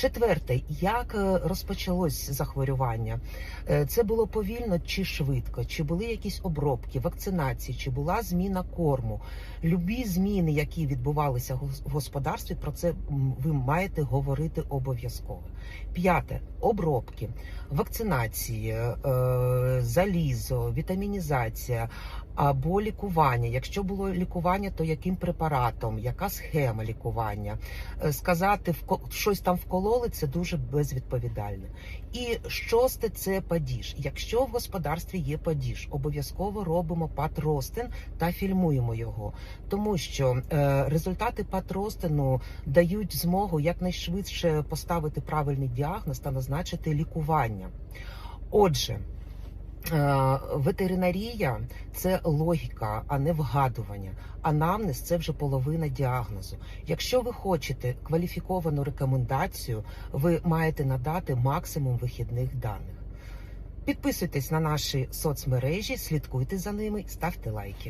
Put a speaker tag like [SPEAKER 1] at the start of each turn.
[SPEAKER 1] Четверте, як е, розпочалось захворювання? Е, Це було повільно чи швидко? Чи були якісь обробки, вакцинації, чи була зміна корму? Любі зміни, які відбувалися в господарстві, про це ви маєте говорити обов'язково. П'яте обробки, вакцинації, е, залізо, вітамінізація або лікування. Якщо було лікування, то яким препаратом, яка схема лікування? Сказати вко- щось там вкололи, це дуже безвідповідально. І шосте це падіж. Якщо в господарстві є падіж, обов'язково робимо патростин та фільмуємо його, тому що е, результати патростину дають змогу якнайшвидше поставити правильний діагноз та назначити лікування. Отже. Е, Ветеринарія це логіка, а не вгадування. Анамнез це вже половина діагнозу. Якщо ви хочете кваліфіковану рекомендацію, ви маєте надати максимум вихідних даних. Підписуйтесь на наші соцмережі, слідкуйте за ними, ставте лайки.